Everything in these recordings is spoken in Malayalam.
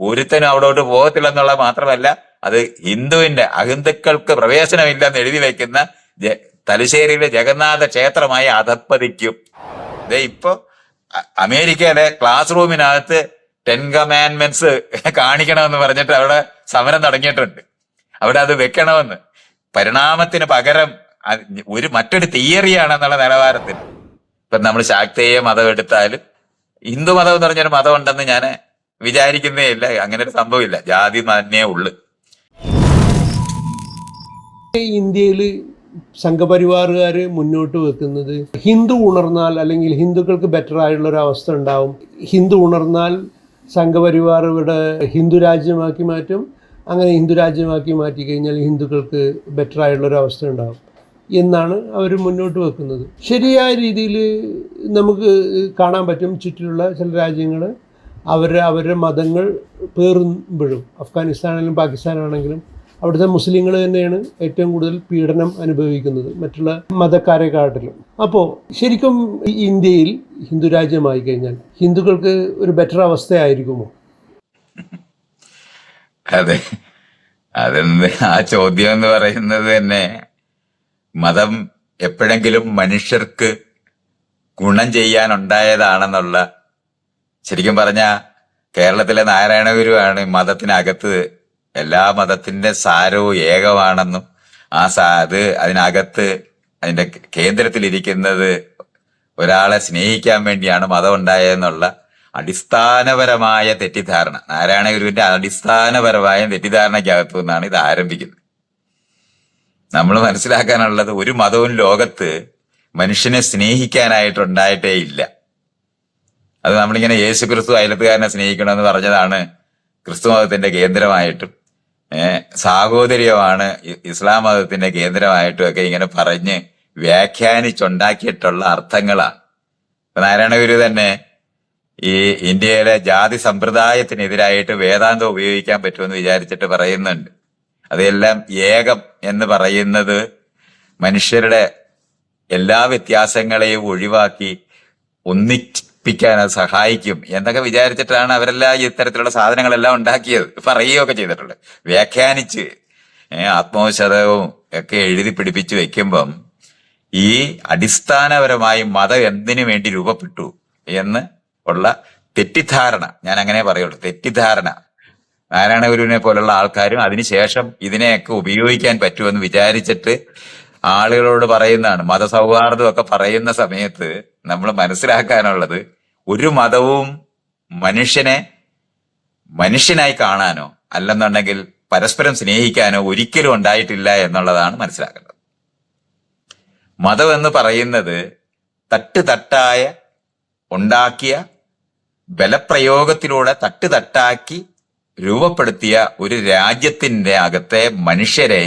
ഒരുത്തനും അവിടോട്ട് പോകത്തില്ലെന്നുള്ള മാത്രമല്ല അത് ഹിന്ദുവിന്റെ അഹിന്ദുക്കൾക്ക് പ്രവേശനമില്ലെന്ന് എഴുതി വെക്കുന്ന തലശ്ശേരിയിലെ ജഗന്നാഥ ക്ഷേത്രമായി അധപ്പതിക്കും. ഇതേ ഇപ്പൊ അമേരിക്കയിലെ ക്ലാസ് റൂമിനകത്ത് ടെൻ കമാൻമെന്റ്സ് കാണിക്കണമെന്ന് പറഞ്ഞിട്ട് അവിടെ സമരം തുടങ്ങിയിട്ടുണ്ട് അവിടെ അത് വെക്കണമെന്ന്. പരിണാമത്തിന് പകരം ഒരു മറ്റൊരു തിയറിയാണെന്നുള്ള നിലവാരത്തിൽ. ഇപ്പൊ നമ്മൾ ശാക്തേയ മതം എടുത്താലും ഹിന്ദു മതം എന്ന് പറഞ്ഞൊരു മതം ഉണ്ടെന്ന് ഞാൻ വിചാരിക്കുന്നേ ഇല്ല അങ്ങനെ ഒരു സംഭവമില്ല. ജാതി തന്നെ ഉള്ളു. ഇന്ത്യയിൽ സംഘപരിവാറുകാർ മുന്നോട്ട് വെക്കുന്നത് ഹിന്ദു ഉണർന്നാൽ അല്ലെങ്കിൽ ഹിന്ദുക്കൾക്ക് ബെറ്റർ ആയിട്ടുള്ള ഒരു അവസ്ഥ ഉണ്ടാവും. ഹിന്ദു ഉണർന്നാൽ സംഘപരിവാർ ഇവിടെ ഹിന്ദു രാജ്യമാക്കി മാറ്റും. അങ്ങനെ ഹിന്ദു രാജ്യമാക്കി മാറ്റി കഴിഞ്ഞാൽ ഹിന്ദുക്കൾക്ക് ബെറ്റർ ആയിട്ടുള്ള ഒരു അവസ്ഥ ഉണ്ടാവും എന്നാണ് അവർ മുന്നോട്ട് വെക്കുന്നത്. ശരിയായ രീതിയിൽ നമുക്ക് കാണാൻ പറ്റും ചുറ്റിലുള്ള ചില രാജ്യങ്ങൾ അവർ അവരുടെ മതങ്ങൾ പേറുമ്പോഴും അഫ്ഗാനിസ്ഥാനാണെങ്കിലും പാകിസ്ഥാനാണെങ്കിലും അവിടുത്തെ മുസ്ലിങ്ങൾ തന്നെയാണ് ഏറ്റവും കൂടുതൽ പീഡനം അനുഭവിക്കുന്നത് മറ്റുള്ള മതക്കാരെക്കാട്ടിലും. അപ്പോൾ ശരിക്കും ഇന്ത്യയിൽ ഹിന്ദു രാജ്യമായി കഴിഞ്ഞാൽ ഹിന്ദുക്കൾക്ക് ഒരു ബെറ്റർ അവസ്ഥയായിരിക്കുമോ? അതെ. അതെന്ത്? ആ ചോദ്യം എന്ന് പറയുന്നത് തന്നെ മതം എപ്പോഴെങ്കിലും മനുഷ്യർക്ക് ഗുണം ചെയ്യാനുണ്ടായതാണെന്നുള്ള ശരിക്കും പറഞ്ഞ കേരളത്തിലെ നാരായണ ഗുരുവാണ് മതത്തിനകത്ത് എല്ലാ മതത്തിന്റെ സാരവും ഏകമാണെന്നും ആ സാ അത് അതിനകത്ത് അതിന്റെ കേന്ദ്രത്തിലിരിക്കുന്നത് ഒരാളെ സ്നേഹിക്കാൻ വേണ്ടിയാണ് മതം ഉണ്ടായതെന്നുള്ള അടിസ്ഥാനപരമായ തെറ്റിദ്ധാരണ. നാരായണ ഗുരുവിന്റെ അടിസ്ഥാനപരമായ തെറ്റിദ്ധാരണയ്ക്കകത്തു നിന്നാണ് ഇത് ആരംഭിക്കുന്നത്. നമ്മൾ മനസ്സിലാക്കാനുള്ളത് ഒരു മതവും ലോകത്ത് മനുഷ്യനെ സ്നേഹിക്കാനായിട്ടുണ്ടായിട്ടേ ഇല്ല. അത് നമ്മളിങ്ങനെ യേശു ക്രിസ്തു അയലത്തുകാരനെ സ്നേഹിക്കണമെന്ന് പറഞ്ഞതാണ് ക്രിസ്തു മതത്തിന്റെ കേന്ദ്രമായിട്ടും സാഹോദര്യമാണ് ഇസ്ലാം മതത്തിന്റെ കേന്ദ്രമായിട്ടും ഒക്കെ ഇങ്ങനെ പറഞ്ഞ് വ്യാഖ്യാനിച്ചുണ്ടാക്കിയിട്ടുള്ള അർത്ഥങ്ങളാണ് ഇപ്പൊ നാരായണ ഗുരു തന്നെ ഈ ഇന്ത്യയിലെ ജാതി സമ്പ്രദായത്തിനെതിരായിട്ട് വേദാന്തം ഉപയോഗിക്കാൻ പറ്റുമെന്ന് വിചാരിച്ചിട്ട് പറയുന്നുണ്ട്. അതെല്ലാം ഏകം എന്ന് പറയുന്നത് മനുഷ്യരുടെ എല്ലാ വ്യത്യാസങ്ങളെയും ഒഴിവാക്കി ഒന്നിപ്പിക്കാൻ അത് സഹായിക്കും എന്നൊക്കെ വിചാരിച്ചിട്ടാണ് അവരെല്ലാം ഇത്തരത്തിലുള്ള സാധനങ്ങളെല്ലാം ഉണ്ടാക്കിയത്. പറയുകയൊക്കെ ചെയ്തിട്ടുള്ളത് വ്യാഖ്യാനിച്ച് ആത്മോശതവും ഒക്കെ എഴുതി പിടിപ്പിച്ച് വെക്കുമ്പം ഈ അടിസ്ഥാനപരമായി മതം എന്തിനു വേണ്ടി രൂപപ്പെട്ടു എന്ന് ഉള്ള തെറ്റിദ്ധാരണ ഞാൻ അങ്ങനെ പറയുള്ളൂ തെറ്റിദ്ധാരണ. നാരായണ ഗുരുവിനെ പോലുള്ള ആൾക്കാരും അതിനുശേഷം ഇതിനെയൊക്കെ ഉപയോഗിക്കാൻ പറ്റുമെന്ന് വിചാരിച്ചിട്ട് ആളുകളോട് പറയുന്നതാണ്. മതസൗഹാർദ്ദമൊക്കെ പറയുന്ന സമയത്ത് നമ്മൾ മനസ്സിലാക്കാനുള്ളത് ഒരു മതവും മനുഷ്യനെ മനുഷ്യനായി കാണാനോ അല്ലെന്നുണ്ടെങ്കിൽ പരസ്പരം സ്നേഹിക്കാനോ ഒരിക്കലും ഉണ്ടായിട്ടില്ല എന്നുള്ളതാണ് മനസ്സിലാക്കേണ്ടത്. മതം എന്ന് പറയുന്നത് തട്ട് തട്ടായ ഉണ്ടാക്കിയ ബലപ്രയോഗത്തിലൂടെ തട്ട് തട്ടാക്കി രൂപപ്പെടുത്തിയ ഒരു രാജ്യത്തിന്റെ അകത്തെ മനുഷ്യരെ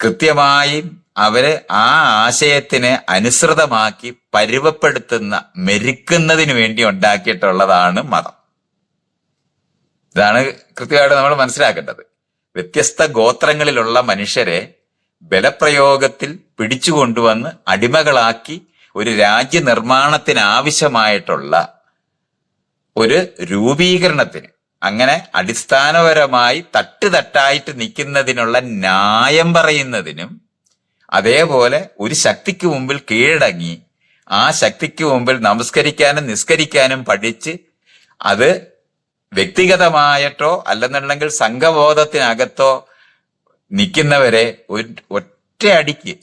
കൃത്യമായും അവർ ആ ആശയത്തിന് അനുസൃതമാക്കി പരുവപ്പെടുത്തുന്ന മെരുക്കുന്നതിന് വേണ്ടി ഉണ്ടാക്കിയിട്ടുള്ളതാണ് മതം. ഇതാണ് കൃത്യമായിട്ട് നമ്മൾ മനസ്സിലാക്കേണ്ടത്. വ്യത്യസ്ത ഗോത്രങ്ങളിലുള്ള മനുഷ്യരെ ബലപ്രയോഗത്തിൽ പിടിച്ചുകൊണ്ടുവന്ന് അടിമകളാക്കി ഒരു രാജ്യ നിർമ്മാണത്തിന് ആവശ്യമായിട്ടുള്ള ഒരു രൂപീകരണത്തിന് അങ്ങനെ അടിസ്ഥാനപരമായി തട്ടുതട്ടായിട്ട് നിൽക്കുന്നതിനുള്ള ന്യായം പറയുന്നതിനും അതേപോലെ ഒരു ശക്തിക്ക് മുമ്പിൽ കീഴടങ്ങി ആ ശക്തിക്ക് മുമ്പിൽ നമസ്കരിക്കാനും നിസ്കരിക്കാനും പഠിച്ച് അത് വ്യക്തിഗതമായിട്ടോ അല്ലെന്നുണ്ടെങ്കിൽ സംഘബോധത്തിനകത്തോ നിൽക്കുന്നവരെ ഒറ്റയടിക്ക്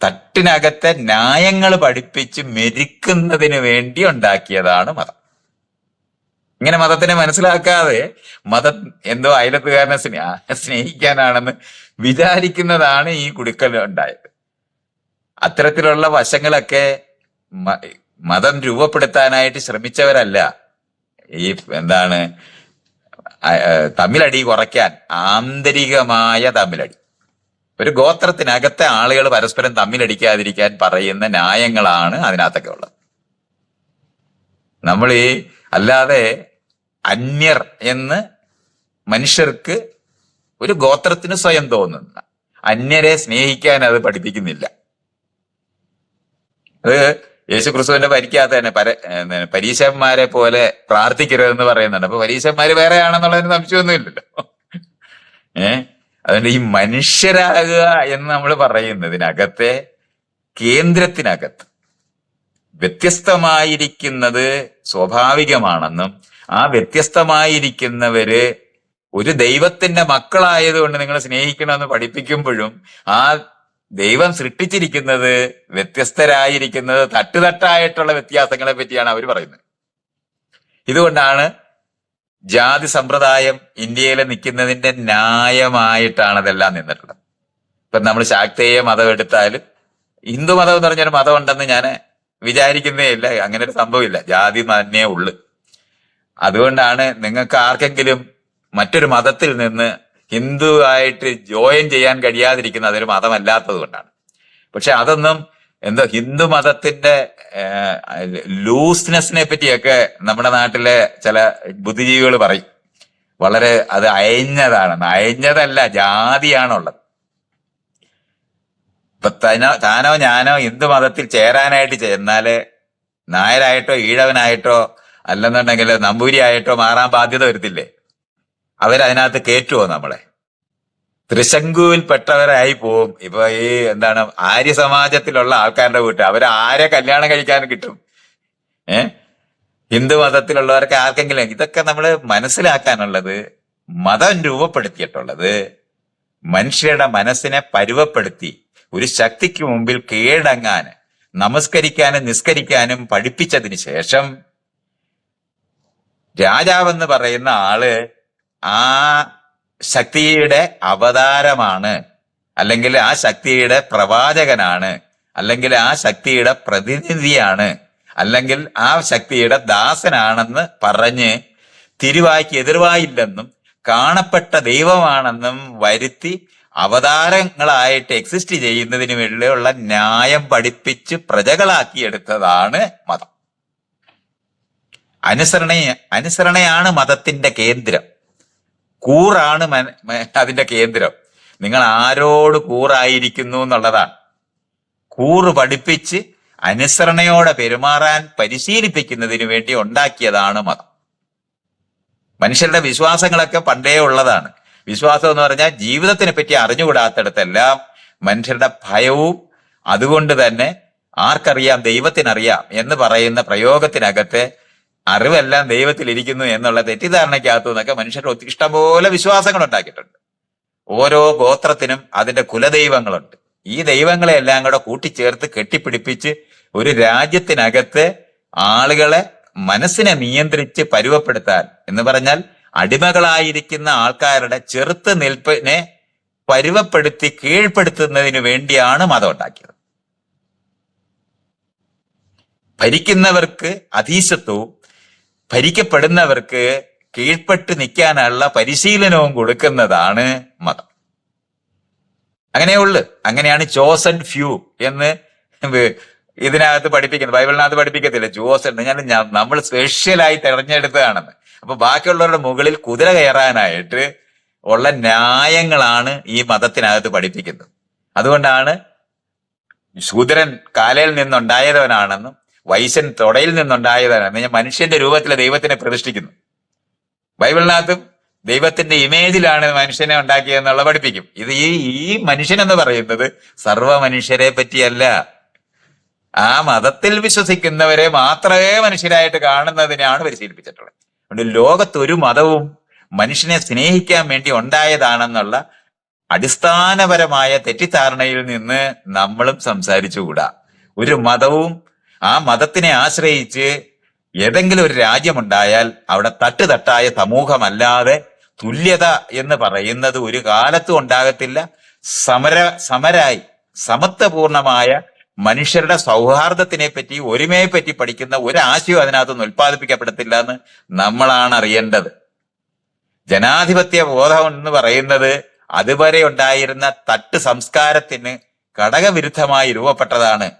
തട്ടിനകത്തെ ന്യായങ്ങൾ പഠിപ്പിച്ച് മെരുക്കുന്നതിന് വേണ്ടി ഉണ്ടാക്കിയതാണ് മതം. ഇങ്ങനെ മതത്തിനെ മനസ്സിലാക്കാതെ മതം എന്തോ അയലത്തുകാരനെ സ്നേ- സ്നേഹിക്കാനാണെന്ന് വിചാരിക്കുന്നതാണ് ഈ കുടുക്കൽ ഉണ്ടായത്. അത്തരത്തിലുള്ള വശങ്ങളൊക്കെ മതം രൂപപ്പെടുത്താനായിട്ട് ശ്രമിച്ചവരല്ല ഈ എന്താണ് തമ്മിലടി കുറയ്ക്കാൻ ആന്തരികമായ തമ്മിലടി. ഒരു ഗോത്രത്തിനകത്തെ ആളുകൾ പരസ്പരം തമ്മിലടിക്കാതിരിക്കാൻ പറയുന്ന ന്യായങ്ങളാണ് അതിനകത്തൊക്കെ ഉള്ളത്. നമ്മൾ ഈ അല്ലാതെ അന്യർ എന്ന് മനുഷ്യർക്ക് ഒരു ഗോത്രത്തിന് സ്വയം തോന്നുന്ന അന്യരെ സ്നേഹിക്കാൻ അത് പഠിപ്പിക്കുന്നില്ല. അത് യേശു ക്രിസ്തുവിന്റെ പരിക്കാത്ത തന്നെ പര പരീശന്മാരെ പോലെ പ്രാർത്ഥിക്കരുതെന്ന് പറയുന്നുണ്ട്. അപ്പൊ പരീശന്മാര് വേറെ ആണെന്നുള്ളതിന് സംശയമൊന്നുമില്ലല്ലോ. ഏ? അതുകൊണ്ട് ഈ മനുഷ്യരാകുക എന്ന് നമ്മൾ പറയുന്നതിനകത്തെ കേന്ദ്രത്തിനകത്ത് വ്യത്യസ്തമായിരിക്കുന്നത് സ്വാഭാവികമാണെന്നും ആ വ്യത്യസ്തമായിരിക്കുന്നവര് ഒരു ദൈവത്തിന്റെ മക്കളായതുകൊണ്ട് നിങ്ങൾ സ്നേഹിക്കണമെന്ന് പഠിപ്പിക്കുമ്പോഴും ആ ദൈവം സൃഷ്ടിച്ചിരിക്കുന്നത് വ്യത്യസ്തരായിരിക്കുന്നത് തട്ടുതട്ടായിട്ടുള്ള വ്യത്യാസങ്ങളെ പറ്റിയാണ് അവർ പറയുന്നത്. ഇതുകൊണ്ടാണ് ജാതി സമ്പ്രദായം ഇന്ത്യയിൽ നിൽക്കുന്നതിന്റെ ന്യായമായിട്ടാണ് അതെല്ലാം നിന്നിട്ടുള്ളത്. ഇപ്പൊ നമ്മൾ ശാക്തേയ മതം എടുത്താൽ ഹിന്ദു മതം എന്ന് പറഞ്ഞൊരു മതം ഉണ്ടെന്ന് ഞാൻ വിചാരിക്കുന്നേ ഇല്ല. അങ്ങനെ ഒരു സംഭവമില്ല. ജാതി തന്നെ ഉള്ളു. അതുകൊണ്ടാണ് നിങ്ങൾക്ക് ആർക്കെങ്കിലും മറ്റൊരു മതത്തിൽ നിന്ന് ഹിന്ദു ആയിട്ട് ജോയിൻ ചെയ്യാൻ കഴിയാതിരിക്കുന്ന അതൊരു മതമല്ലാത്തത് കൊണ്ടാണ്. പക്ഷെ അതൊന്നും എന്തോ ഹിന്ദു മതത്തിന്റെ ലൂസ്നെസ്സിനെ പറ്റിയൊക്കെ നമ്മുടെ നാട്ടിലെ ചില ബുദ്ധിജീവികൾ പറയും. വളരെ അത് അയഞ്ഞതാണ്. അയഞ്ഞതല്ല ജാതിയാണുള്ളത്. ഇപ്പൊ തനോ താനോ ഞാനോ ഹിന്ദു മതത്തിൽ ചേരാനായിട്ട് ചെന്നാൽ നായരായിട്ടോ ഈഴവനായിട്ടോ അല്ലെന്നുണ്ടെങ്കിൽ നമ്പൂരി ആയിട്ടോ മാറാൻ ബാധ്യത വരുത്തില്ലേ? അവരതിനകത്ത് കേറ്റുവോ നമ്മളെ? തൃശങ്കുവിൽപ്പെട്ടവരായി പോവും. ഇപ്പൊ ഈ എന്താണ് ആര്യ സമാജത്തിലുള്ള ആൾക്കാരുടെ വീട്ട്. അവരെ ആരെ കല്യാണം കഴിക്കാൻ കിട്ടും? ഏ? ഹിന്ദു മതത്തിലുള്ളവർക്ക് ആർക്കെങ്കിലും ഇതൊക്കെ നമ്മൾ മനസ്സിലാക്കാനുള്ളത് മതം രൂപപ്പെടുത്തിയിട്ടുള്ളത് മനുഷ്യരുടെ മനസ്സിനെ പരുവപ്പെടുത്തി ഒരു ശക്തിക്ക് മുമ്പിൽ കീഴടങ്ങാൻ നമസ്കരിക്കാനും നിസ്കരിക്കാനും പഠിപ്പിച്ചതിന് ശേഷം രാജാവെന്ന് പറയുന്ന ആൾ ആ ശക്തിയുടെ അവതാരമാണ്. അല്ലെങ്കിൽ ആ ശക്തിയുടെ പ്രവാചകനാണ്. അല്ലെങ്കിൽ ആ ശക്തിയുടെ പ്രതിനിധിയാണ്. അല്ലെങ്കിൽ ആ ശക്തിയുടെ ദാസനാണെന്ന് പറഞ്ഞ് തിരുവായ്ക്ക് എതിർവായില്ലെന്നും കാണപ്പെട്ട ദൈവമാണെന്നും വരുത്തി അവതാരങ്ങളായിട്ട് എക്സിസ്റ്റ് ചെയ്യുന്നതിന് വേണ്ടിയുള്ള ന്യായം പഠിപ്പിച്ച് പ്രജകളാക്കിയെടുത്തതാണ് മതം. അനുസരണ അനുസരണയാണ് മതത്തിന്റെ കേന്ദ്രം. കൂറാണ് അതിന്റെ കേന്ദ്രം. നിങ്ങൾ ആരോട് കൂറായിരിക്കുന്നു എന്നുള്ളതാണ്. കൂറ് പഠിപ്പിച്ച് അനുസരണയോടെ പെരുമാറാൻ പരിശീലിപ്പിക്കുന്നതിന് വേണ്ടി ഉണ്ടാക്കിയതാണ് മതം. മനുഷ്യരുടെ വിശ്വാസങ്ങളൊക്കെ പണ്ടേ ഉള്ളതാണ്. വിശ്വാസം എന്ന് പറഞ്ഞാൽ ജീവിതത്തിനെ പറ്റി അറിഞ്ഞുകൂടാത്തിടത്തെല്ലാം മനുഷ്യരുടെ ഭയവും അതുകൊണ്ട് തന്നെ ആർക്കറിയാം ദൈവത്തിനറിയാം എന്ന് പറയുന്ന പ്രയോഗത്തിനകത്തെ അറിവെല്ലാം ദൈവത്തിലിരിക്കുന്നു എന്നുള്ള തെറ്റിദ്ധാരണയ്ക്കകത്തു നിന്നൊക്കെ മനുഷ്യരുടെ ഇഷ്ടംപോലെ വിശ്വാസങ്ങൾ ഉണ്ടാക്കിയിട്ടുണ്ട് ഓരോ ഗോത്രത്തിനും അതിന്റെ കുലദൈവങ്ങളുണ്ട്. ഈ ദൈവങ്ങളെ എല്ലാം കൂടെ കൂട്ടിച്ചേർത്ത് കെട്ടിപ്പിടിപ്പിച്ച് ഒരു രാജ്യത്തിനകത്ത് ആളുകളെ മനസ്സിനെ നിയന്ത്രിച്ച് പരുവപ്പെടുത്താൻ എന്ന് പറഞ്ഞാൽ അടിമകളായിരിക്കുന്ന ആൾക്കാരുടെ ചെറുത്ത് നിൽപ്പിനെ പരുവപ്പെടുത്തി കീഴ്പ്പെടുത്തുന്നതിന് വേണ്ടിയാണ് മതം ഉണ്ടാക്കിയത്. ഭരിക്കുന്നവർക്ക് അധീശത്വവും ഭരിക്കപ്പെടുന്നവർക്ക് കീഴ്പ്പെട്ട് നിൽക്കാനുള്ള പരിശീലനവും കൊടുക്കുന്നതാണ് മതം. അങ്ങനെയുള്ളു അങ്ങനെയാണ് ചോസൺ ഫ്യൂ എന്ന് ഇതിനകത്ത് പഠിപ്പിക്കുന്നത്. ബൈബിളിനകത്ത് പഠിപ്പിക്കത്തില്ല. ഞാൻ ഞാൻ- നമ്മൾ സ്പെഷ്യലായി തെരഞ്ഞെടുത്തതാണെന്ന്. അപ്പൊ ബാക്കിയുള്ളവരുടെ മുകളിൽ കുതിര കയറാനായിട്ട് ഉള്ള ന്യായങ്ങളാണ് ഈ മതത്തിനകത്ത് പഠിപ്പിക്കുന്നത്. അതുകൊണ്ടാണ് ശൂദ്രൻ കാലയിൽ നിന്നുണ്ടായവനാണെന്നും വൈശൻ തൊടയിൽ നിന്നുണ്ടായവനാണെന്ന് ഞാൻ മനുഷ്യന്റെ രൂപത്തിലെ ദൈവത്തിനെ പ്രതിഷ്ഠിക്കുന്നു. ബൈബിളിനകത്തും ദൈവത്തിന്റെ ഇമേജിലാണ് മനുഷ്യനെ ഉണ്ടാക്കിയതെന്നുള്ള പഠിപ്പിക്കും. ഇത് ഈ ഈ മനുഷ്യൻ എന്ന് പറയുന്നത് സർവ മനുഷ്യരെ പറ്റിയല്ല. ആ മതത്തിൽ വിശ്വസിക്കുന്നവരെ മാത്രമേ മനുഷ്യരായിട്ട് കാണുന്നതിനാണ് പരിശീലിപ്പിച്ചിട്ടുള്ളത്. അതുകൊണ്ട് ലോകത്ത് ഒരു മതവും മനുഷ്യനെ സ്നേഹിക്കാൻ വേണ്ടി ഉണ്ടായതാണെന്നുള്ള അടിസ്ഥാനപരമായ തെറ്റിദ്ധാരണയിൽ നിന്ന് നമ്മളും സംസാരിച്ചുകൂടാ. ഒരു മതവും ആ മതത്തിനെ ആശ്രയിച്ച് ഏതെങ്കിലും ഒരു രാജ്യമുണ്ടായാൽ അവിടെ തട്ടുതട്ടായ സമൂഹമല്ലാതെ തുല്യത എന്ന് പറയുന്നത് ഒരു കാലത്തും ഉണ്ടാകത്തില്ല. സമര സമരായി സമത്വപൂർണമായ മനുഷ്യരുടെ സൗഹാർദ്ദത്തിനെ പറ്റി ഒരുമയെ പറ്റി പഠിക്കുന്ന ഒരു ആശയവും അതിനകത്തുനിന്ന് ഉൽപ്പാദിപ്പിക്കപ്പെടത്തില്ല എന്ന് നമ്മളാണ് അറിയേണ്ടത്. ജനാധിപത്യ ബോധം എന്ന് പറയുന്നത് അതുവരെ ഉണ്ടായിരുന്ന തട്ട് സംസ്കാരത്തിന് ഘടകവിരുദ്ധമായി രൂപപ്പെട്ടതാണ്.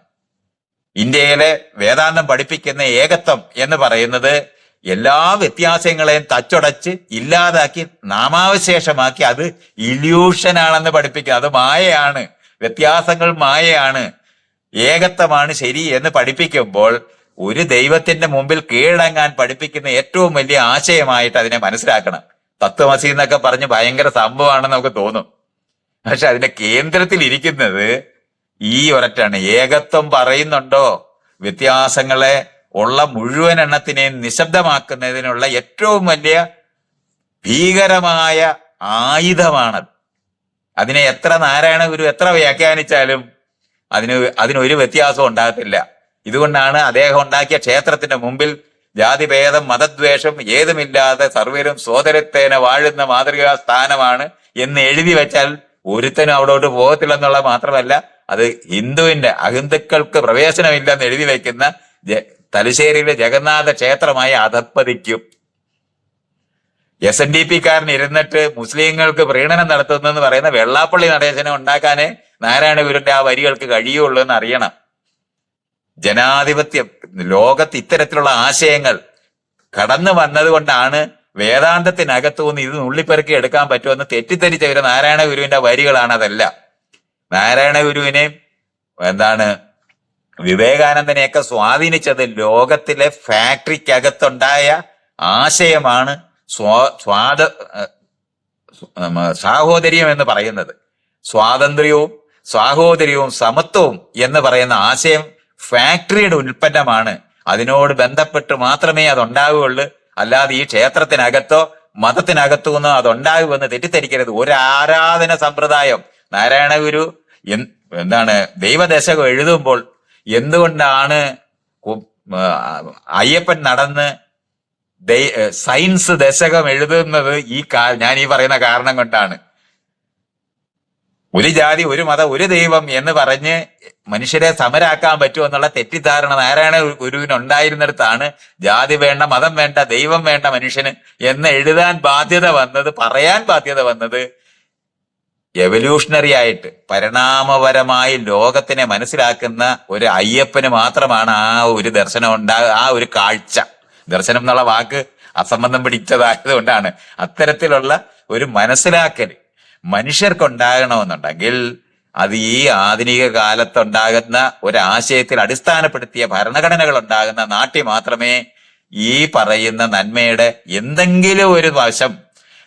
ഇന്ത്യയിലെ വേദാന്തം പഠിപ്പിക്കുന്ന ഏകത്വം എന്ന് പറയുന്നത് എല്ലാ വ്യത്യാസങ്ങളെയും തച്ചുടച്ച് ഇല്ലാതാക്കി നാമാവശേഷമാക്കി അത് ഇല്യൂഷനാണെന്ന് പഠിപ്പിക്കുക അത് മായയാണ്. വ്യത്യാസങ്ങൾ മായയാണ്. ഏകത്വമാണ് ശരി എന്ന് പഠിപ്പിക്കുമ്പോൾ ഒരു ദൈവത്തിന്റെ മുമ്പിൽ കീഴടങ്ങാൻ പഠിപ്പിക്കുന്ന ഏറ്റവും വലിയ ആശയമായിട്ട് അതിനെ മനസ്സിലാക്കണം. തത്വമസി എന്നൊക്കെ പറഞ്ഞ് ഭയങ്കര സംഭവമാണെന്ന് നമുക്ക് തോന്നും. പക്ഷെ അതിന്റെ കേന്ദ്രത്തിൽ ഇരിക്കുന്നത് ഈ ഒരറ്റാണ് ഏകത്വം പറയുന്നുണ്ടോ? വ്യത്യാസങ്ങളെ ഉള്ള മുഴുവൻ എണ്ണത്തിനെയും നിശബ്ദമാക്കുന്നതിനുള്ള ഏറ്റവും വലിയ ഭീകരമായ ആയുധമാണത്. അതിനെ എത്ര നാരായണ ഗുരു എത്ര വ്യാഖ്യാനിച്ചാലും അതിന് അതിനൊരു വ്യത്യാസം ഉണ്ടാകത്തില്ല. ഇതുകൊണ്ടാണ് അദ്ദേഹം ഉണ്ടാക്കിയ ക്ഷേത്രത്തിന്റെ മുമ്പിൽ ജാതിഭേദം മതദ്വേഷം ഏതുമില്ലാതെ സർവരും സോദരത്തേനെ വാഴുന്ന മാതൃകാ സ്ഥാനമാണ് എന്ന് എഴുതി വെച്ചാൽ ഒരുത്തനും അവിടോട്ട് പോകത്തില്ലെന്നുള്ള മാത്രമല്ല അത് ഹിന്ദുവിന്റെ അഹിന്ദുക്കൾക്ക് പ്രവേശനമില്ലെന്ന് എഴുതി വെക്കുന്ന തലശ്ശേരിയിലെ ജഗന്നാഥ ക്ഷേത്രമായി അധപ്പതിക്കും എസ് എൻ ഡി പി കാരൻ ഇരുന്നിട്ട് മുസ്ലിങ്ങൾക്ക് പ്രീണനം നടത്തുന്നെന്ന് പറയുന്ന വെള്ളാപ്പള്ളി നടേശനെ ഉണ്ടാക്കാനേ നാരായണ ഗുരുന്റെ ആ വരികൾക്ക് കഴിയുള്ളൂ എന്ന് അറിയണം ജനാധിപത്യം ലോകത്ത് ഇത്തരത്തിലുള്ള ആശയങ്ങൾ കടന്നു വന്നതുകൊണ്ടാണ് വേദാന്തത്തിനകത്തുനിന്ന് ഇത് നുള്ളിപ്പെറുക്കി എടുക്കാൻ പറ്റുമെന്ന് തെറ്റിദ്ധരിച്ച ഒരു നാരായണ ഗുരുവിന്റെ വരികളാണ് അതല്ല നാരായണ ഗുരുവിനെ എന്താണ് വിവേകാനന്ദനെയൊക്കെ സ്വാധീനിച്ചത് ലോകത്തിലെ ഫാക്ടറിക്കകത്തുണ്ടായ ആശയമാണ് സ്വാ സ്വാത സാഹോദര്യം എന്ന് പറയുന്നത്. സ്വാതന്ത്ര്യവും സാഹോദര്യവും സമത്വവും എന്ന് പറയുന്ന ആശയം ഫാക്ടറിയുടെ ഉൽപ്പന്നമാണ്. അതിനോട് ബന്ധപ്പെട്ട് മാത്രമേ അത് ഉണ്ടാവുകയുള്ളൂ അല്ലാതെ ഈ ക്ഷേത്രത്തിനകത്തോ മതത്തിനകത്തോ ഒന്നും അതുണ്ടാകുമെന്ന് തെറ്റിദ്ധരിക്കരുത്. ഒരു ആരാധന സമ്പ്രദായം. നാരായണ ഗുരു എന്താണ് ദൈവദശകം എഴുതുമ്പോൾ എന്തുകൊണ്ടാണ് അയ്യപ്പൻ നടന്ന് സയൻസ് ദശകം എഴുതുന്നത് ഈ ഞാൻ ഈ പറയുന്ന കാരണം കൊണ്ടാണ്. ഒരു ജാതി ഒരു മതം ഒരു ദൈവം എന്ന് പറഞ്ഞ് മനുഷ്യരെ സമരാക്കാൻ പറ്റുമോ എന്നുള്ള തെറ്റിദ്ധാരണ നാരായണ ഗുരുവിന് ഉണ്ടായിരുന്നിടത്താണ് ജാതി വേണ്ട മതം വേണ്ട ദൈവം വേണ്ട മനുഷ്യന് എന്ന് എഴുതാൻ ബാധ്യത വന്നത് പറയാൻ ബാധ്യത വന്നത് എവല്യൂഷണറി ആയിട്ട് പരിണാമപരമായി ലോകത്തിനെ മനസ്സിലാക്കുന്ന ഒരു അയ്യപ്പന് മാത്രമാണ് ആ ഒരു ദർശനം ഉണ്ടാ ആ ഒരു കാഴ്ച. ദർശനം എന്നുള്ള വാക്ക് അസംബന്ധം പിടിച്ചതായത് കൊണ്ടാണ് അത്തരത്തിലുള്ള ഒരു മനസ്സിലാക്കൽ മനുഷ്യർക്കുണ്ടാകണമെന്നുണ്ടെങ്കിൽ അത് ഈ ആധുനിക കാലത്തുണ്ടാകുന്ന ഒരു ആശയത്തിൽ അടിസ്ഥാനപ്പെടുത്തിയ ഭരണഘടനകൾ ഉണ്ടാകുന്ന നാട്ടിൽ മാത്രമേ ഈ പറയുന്ന നന്മയുടെ എന്തെങ്കിലും ഒരു വശം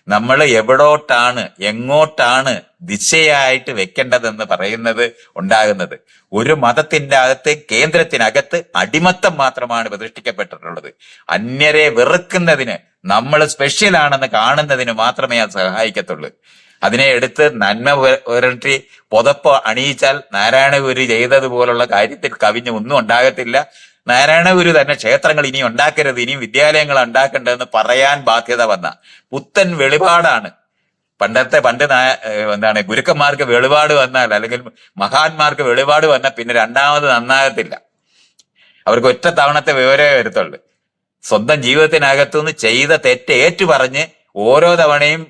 നമ്മൾ എവിടോട്ടാണ് എങ്ങോട്ടാണ് ദിശയായിട്ട് വെക്കേണ്ടതെന്ന് പറയുന്നത് ഉണ്ടാകുന്നത്. ഒരു മതത്തിന്റെ അകത്ത് കേന്ദ്രത്തിനകത്ത് അടിമത്തം മാത്രമാണ് പ്രതിഷ്ഠിക്കപ്പെട്ടിട്ടുള്ളത്. അന്യരെ വെറുക്കുന്നതിന് നമ്മൾ സ്പെഷ്യൽ ആണെന്ന് കാണുന്നതിന് മാത്രമേ അത് സഹായിക്കത്തുള്ളൂ. അതിനെ എടുത്ത് നന്മ ഉരട്ടി പുതപ്പ് അണിയിച്ചാൽ നാരായണ ഗുരു ചെയ്തതുപോലുള്ള കാര്യത്തിൽ കവിഞ്ഞ് ഒന്നും ഉണ്ടാകത്തില്ല. നാരായണ ഗുരു തന്നെ ക്ഷേത്രങ്ങൾ ഇനി ഉണ്ടാക്കരുത് ഇനി വിദ്യാലയങ്ങൾ ഉണ്ടാക്കേണ്ടതെന്ന് പറയാൻ ബാധ്യത വന്ന പുത്തൻ വെളിപാടാണ്. പണ്ടത്തെ പണ്ട് എന്താണ് ഗുരുക്കന്മാർക്ക് വെളിപാട് വന്നാൽ അല്ലെങ്കിൽ മഹാന്മാർക്ക് വെളിപാട് വന്നാൽ പിന്നെ രണ്ടാമത് നന്നാകത്തില്ല. അവർക്ക് ഒറ്റ തവണത്തെ വിവരമേ വരത്തുള്ളൂ. സ്വന്തം ജീവിതത്തിനകത്തുനിന്ന് ചെയ്ത തെറ്റ് ഏറ്റുപറഞ്ഞ് ഓരോ തവണയും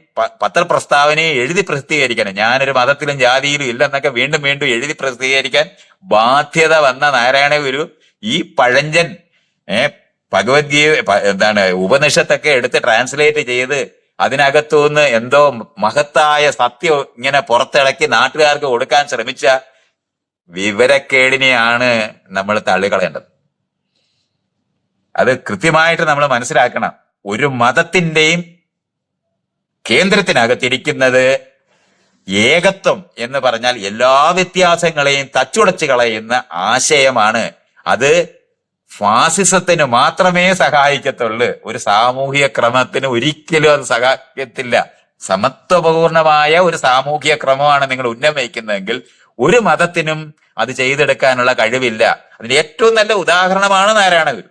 പത്രപ്രസ്താവനയെ എഴുതി പ്രസിദ്ധീകരിക്കണം. ഞാനൊരു മതത്തിലും ജാതിയിലും ഇല്ലെന്നൊക്കെ വീണ്ടും വീണ്ടും എഴുതി പ്രസിദ്ധീകരിക്കാൻ ബാധ്യത വന്ന നാരായണ ഗുരു ഈ പഴഞ്ചൻ ഏ ഭഗവത്ഗീത എന്താണ് ഉപനിഷത്തൊക്കെ എടുത്ത് ട്രാൻസ്ലേറ്റ് ചെയ്ത് അതിനകത്തുനിന്ന് എന്തോ മഹത്തായ സത്യം ഇങ്ങനെ പുറത്തിളക്കി നാട്ടുകാർക്ക് കൊടുക്കാൻ ശ്രമിച്ച വിവരക്കേടിനെയാണ് നമ്മൾ തള്ളിക്കളയേണ്ടത്. അത് കൃത്യമായിട്ട് നമ്മൾ മനസ്സിലാക്കണം. ഒരു മതത്തിന്റെയും കേന്ദ്രത്തിനകത്തിരിക്കുന്നത് ഏകത്വം എന്ന് പറഞ്ഞാൽ എല്ലാ വ്യത്യാസങ്ങളെയും തച്ചുടച്ച് കളയുന്ന ആശയമാണ്. അത് ഫാസിസത്തിന് മാത്രമേ സഹായിക്കത്തുള്ളൂ. ഒരു സാമൂഹിക ക്രമത്തിന് ഒരിക്കലും അത് സഹായിക്കത്തില്ല. സമത്വപൂർണമായ ഒരു സാമൂഹിക ക്രമമാണ് നിങ്ങൾ ഉന്നയിക്കുന്നതെങ്കിൽ ഒരു മതത്തിനും അത് ചെയ്തെടുക്കാനുള്ള കഴിവില്ല. അതിന്റെ ഏറ്റവും നല്ല ഉദാഹരണമാണ് നാരായണഗുരു.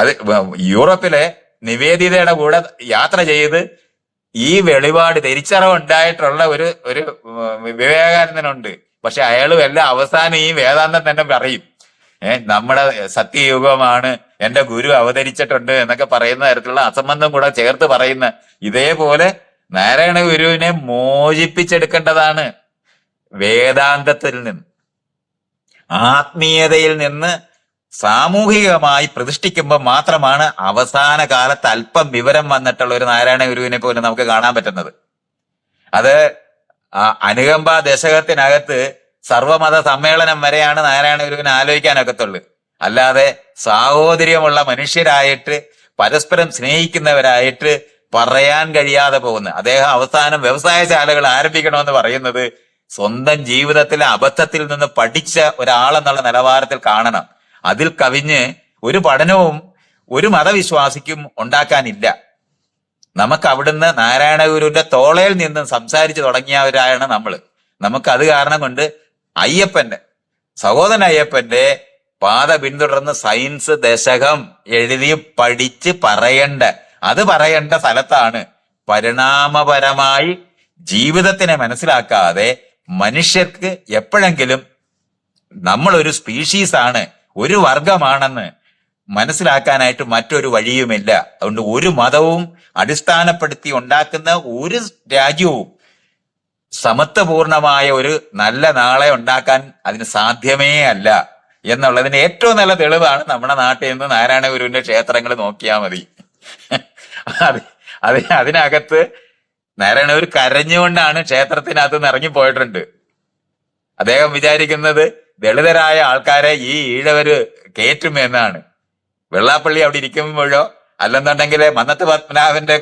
അത് യൂറോപ്പിലെ നിവേദിതയുടെ കൂടെ യാത്ര ചെയ്ത് ഈ വെളിപാട് തിരിച്ചറിവ് ഉണ്ടായിട്ടുള്ള ഒരു ഒരു വിവേകാനന്ദനുണ്ട്. പക്ഷെ അയാളും എല്ലാം അവസാനം ഈ വേദാന്തം തന്നെ പറയും. ഏഹ് നമ്മുടെ സത്യയുഗമാണ്. എന്റെ ഗുരു അവതരിച്ചിട്ടുണ്ട് എന്നൊക്കെ പറയുന്ന തരത്തിലുള്ള അസംബന്ധം കൂടെ ചേർത്ത് പറയുന്ന ഇതേപോലെ നാരായണ ഗുരുവിനെ മോചിപ്പിച്ചെടുക്കേണ്ടതാണ് വേദാന്തത്തിൽ നിന്ന്. ആത്മീയതയിൽ നിന്ന് സാമൂഹികമായി പ്രതിഷ്ഠിക്കുമ്പോൾ മാത്രമാണ് അവസാന കാലത്ത് അല്പം വിവരം വന്നിട്ടുള്ള ഒരു നാരായണ ഗുരുവിനെ പോലും നമുക്ക് കാണാൻ പറ്റുന്നത്. അത് അനുകമ്പ ദശകത്തിനകത്ത് സർവമത സമ്മേളനം വരെയാണ് നാരായണ ഗുരുവിനെ ആലോചിക്കാനൊക്കത്തുള്ളൂ. അല്ലാതെ സാഹോദര്യമുള്ള മനുഷ്യരായിട്ട് പരസ്പരം സ്നേഹിക്കുന്നവരായിട്ട് പറയാൻ കഴിയാതെ പോകുന്നു. അദ്ദേഹം അവസാനം വ്യവസായശാലകൾ ആരംഭിക്കണമെന്ന് പറയുന്നത് സ്വന്തം ജീവിതത്തിലെ അബദ്ധത്തിൽ നിന്ന് പഠിച്ച ഒരാളെന്നുള്ള നിലവാരത്തിൽ കാണണം. അതിൽ കവിഞ്ഞ് ഒരു പഠനവും ഒരു മതവിശ്വാസിക്കും ഉണ്ടാക്കാനില്ല. നമുക്ക് അവിടുന്ന് നാരായണ ഗുരുവിന്റെ തോളയിൽ നിന്നും സംസാരിച്ചു തുടങ്ങിയവരാണ് നമ്മൾ നമുക്ക് അത് കാരണം കൊണ്ട് അയ്യപ്പന്റെ സഹോദരൻ അയ്യപ്പന്റെ പാത പിന്തുടർന്ന് സയൻസ് ദശകം എഴുതി പഠിച്ച് പറയണ്ട അത് പറയേണ്ട സ്ഥലത്താണ് പരിണാമപരമായി ജീവിതത്തിനെ മനസ്സിലാക്കാതെ മനുഷ്യർക്ക് എപ്പോഴെങ്കിലും നമ്മളൊരു സ്പീഷീസ് ആണ് ഒരു വർഗമാണെന്ന് മനസ്സിലാക്കാനായിട്ട് മറ്റൊരു വഴിയുമില്ല. അതുകൊണ്ട് ഒരു മതവും അടിസ്ഥാനപ്പെടുത്തി ഉണ്ടാക്കുന്ന ഒരു രാജ്യവും സമത്വപൂർണമായ ഒരു നല്ല നാളെ ഉണ്ടാക്കാൻ അതിന് സാധ്യമേ അല്ല എന്നുള്ളതിന് ഏറ്റവും നല്ല തെളിവാണ് നമ്മുടെ നാട്ടിൽ നിന്ന് നാരായണ ഗുരുവിന്റെ ക്ഷേത്രങ്ങൾ നോക്കിയാൽ മതി. അത് അത് അതിനകത്ത് നാരായണ ഗുരു കരഞ്ഞുകൊണ്ടാണ് ക്ഷേത്രത്തിനകത്ത് നിന്ന് ഇറങ്ങിപ്പോയിട്ടുണ്ട്. അദ്ദേഹം വിചാരിക്കുന്നത് ദളിതരായ ആൾക്കാരെ ഈ ഈഴവര് കയറ്റും എന്നാണ്. വെള്ളാപ്പള്ളി അവിടെ ഇരിക്കുമ്പോഴോ അല്ലെന്നുണ്ടെങ്കിൽ മന്നത്ത് പത്മനാഭന്റെ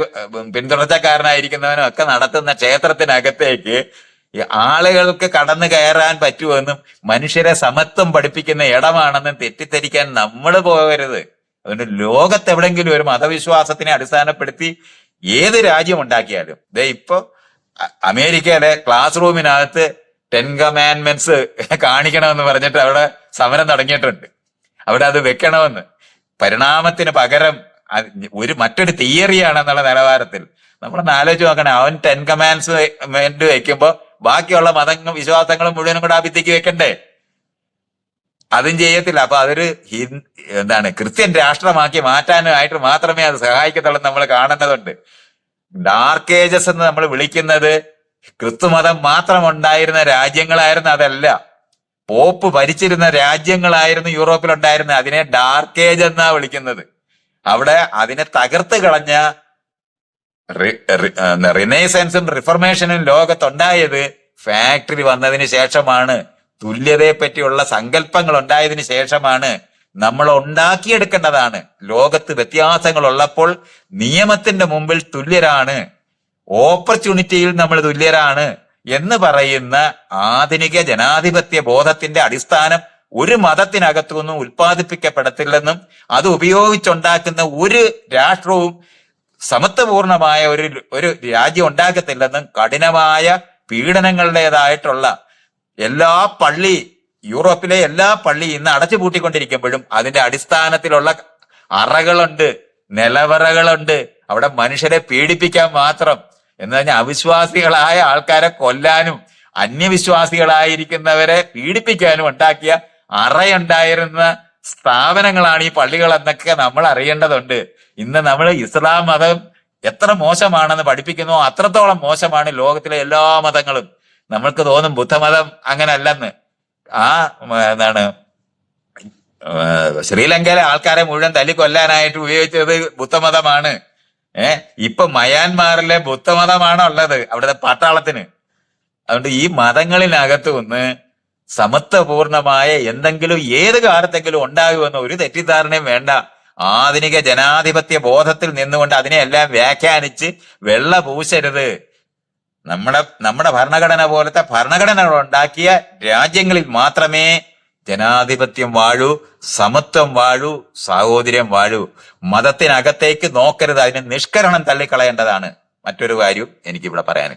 പിന്തുടർച്ചക്കാരനായിരിക്കുന്നവനും ഒക്കെ നടത്തുന്ന ക്ഷേത്രത്തിനകത്തേക്ക് ആളുകൾക്ക് കടന്നു കയറാൻ പറ്റുമെന്നും മനുഷ്യരെ സമത്വം പഠിപ്പിക്കുന്ന ഇടമാണെന്നും തെറ്റിദ്ധരിക്കാൻ നമ്മൾ പോകരുത്. അതുകൊണ്ട് ലോകത്ത് എവിടെങ്കിലും ഒരു മതവിശ്വാസത്തിനെ അടിസ്ഥാനപ്പെടുത്തി ഏത് രാജ്യം ഉണ്ടാക്കിയാലും. ഇതേ ഇപ്പൊ അമേരിക്കയിലെ ക്ലാസ് റൂമിനകത്ത് ടെൻ കമാൻമെന്റ്സ് കാണിക്കണമെന്ന് പറഞ്ഞിട്ട് അവിടെ സമരം തുടങ്ങിയിട്ടുണ്ട്. അവിടെ അത് വെക്കണമെന്ന്. പരിണാമത്തിന് പകരം ഒരു മറ്റൊരു തിയറിയാണെന്നുള്ള നിലവാരത്തിൽ നമ്മളൊന്ന് ആലോചിച്ച് നോക്കണം. അവൻ ടെൻ കമാൻഡ്സ് വെക്കുമ്പോ ബാക്കിയുള്ള മതങ്ങളും വിശ്വാസങ്ങളും മുഴുവനും കൂടെ ആ ഭിത്തിക്ക് വെക്കണ്ടേ? അതും ചെയ്യത്തില്ല. അപ്പൊ അതൊരു എന്താണ് ക്രിസ്ത്യൻ രാഷ്ട്രമാക്കി മാറ്റാനായിട്ട് മാത്രമേ അത് സഹായിക്കത്തുള്ളൂ നമ്മൾ കാണുന്നതുണ്ട്. ഡാർക്ക് ഏജസ് എന്ന് നമ്മൾ വിളിക്കുന്നത് ക്രിസ്തുമതം മാത്രം ഉണ്ടായിരുന്ന രാജ്യങ്ങളായിരുന്നു അതല്ല. പോപ്പ് ഭരിച്ചിരുന്ന രാജ്യങ്ങളായിരുന്നു യൂറോപ്പിൽ ഉണ്ടായിരുന്നത് അതിനെ ഡാർക്ക് ഏജ് എന്നാ വിളിക്കുന്നത്. അവിടെ അതിനെ തകർത്ത് കളഞ്ഞ റിനൈസൻസും റിഫർമേഷനും ലോകത്തുണ്ടായത് ഫാക്ടറി വന്നതിന് ശേഷമാണ്. തുല്യതയെ പറ്റിയുള്ള സങ്കല്പങ്ങൾ ഉണ്ടായതിനു ശേഷമാണ് നമ്മൾ ഉണ്ടാക്കിയെടുക്കേണ്ടതാണ്. ലോകത്ത് വ്യത്യാസങ്ങൾ ഉള്ളപ്പോൾ നിയമത്തിന്റെ മുമ്പിൽ തുല്യരാണ്. ഓപ്പർച്യൂണിറ്റിയിൽ നമ്മൾ തുല്യരാണ് എന്ന് പറയുന്ന ആധുനിക ജനാധിപത്യ ബോധത്തിന്റെ അടിസ്ഥാനം ഒരു മതത്തിനകത്തുനിന്നും ഉൽപ്പാദിപ്പിക്കപ്പെടത്തില്ലെന്നും അത് ഉപയോഗിച്ചുണ്ടാക്കുന്ന ഒരു രാഷ്ട്രവും സമത്വപൂർണമായ ഒരു ഒരു രാജ്യം ഉണ്ടാക്കത്തില്ലെന്നും കഠിനമായ പീഡനങ്ങളുടേതായിട്ടുള്ള എല്ലാ പള്ളി യൂറോപ്പിലെ എല്ലാ പള്ളി ഇന്ന് അടച്ചുപൂട്ടിക്കൊണ്ടിരിക്കുമ്പോഴും അതിന്റെ അടിസ്ഥാനത്തിലുള്ള അറകളുണ്ട് നിലവറകളുണ്ട്. അവിടെ മനുഷ്യരെ പീഡിപ്പിക്കാൻ മാത്രം എന്ന് പറഞ്ഞാൽ അവിശ്വാസികളായ ആൾക്കാരെ കൊല്ലാനും അന്യവിശ്വാസികളായിരിക്കുന്നവരെ പീഡിപ്പിക്കാനും ഉണ്ടാക്കിയ അറയുണ്ടായിരുന്ന സ്ഥാപനങ്ങളാണ് ഈ പള്ളികൾ എന്നൊക്കെ നമ്മൾ അറിയേണ്ടതുണ്ട്. ഇന്ന് നമ്മൾ ഇസ്ലാം മതം എത്ര മോശമാണെന്ന് പഠിപ്പിക്കുന്നു അത്രത്തോളം മോശമാണ് ലോകത്തിലെ എല്ലാ മതങ്ങളും. നമ്മൾക്ക് തോന്നും ബുദ്ധമതം അങ്ങനെ അല്ലെന്ന് ആ എന്താണ് ശ്രീലങ്കയിലെ ആൾക്കാരെ മുഴുവൻ തല്ലിക്കൊല്ലാനായിട്ട് ഉപയോഗിച്ചത് ബുദ്ധമതമാണ്. ഏഹ് ഇപ്പൊ മയാൻമാറിലെ ബുദ്ധമതമാണ് ഉള്ളത് അവിടുത്തെ പട്ടാളത്തിന്? അതുകൊണ്ട് ഈ മതങ്ങളിനകത്ത് ഒന്ന് സമത്വപൂർണമായ എന്തെങ്കിലും ഏത് കാലത്തെങ്കിലും ഉണ്ടാകുമെന്ന് ഒരു തെറ്റിദ്ധാരണയും വേണ്ട. ആധുനിക ജനാധിപത്യ ബോധത്തിൽ നിന്നുകൊണ്ട് അതിനെയെല്ലാം വ്യാഖ്യാനിച്ച് വെള്ള പൂശരുത്. നമ്മുടെ നമ്മുടെ ഭരണഘടന പോലത്തെ ഭരണഘടനകൾ ഉണ്ടാക്കിയ രാജ്യങ്ങളിൽ മാത്രമേ ജനാധിപത്യം വാഴൂ സമത്വം വാഴൂ സാഹോദര്യം വാഴൂ. മതത്തിനകത്തേക്ക് നോക്കരുത്. അതിന് നിഷ്കരണം തള്ളിക്കളയേണ്ടതാണ്. മറ്റൊരു കാര്യം എനിക്കിവിടെ പറയാൻ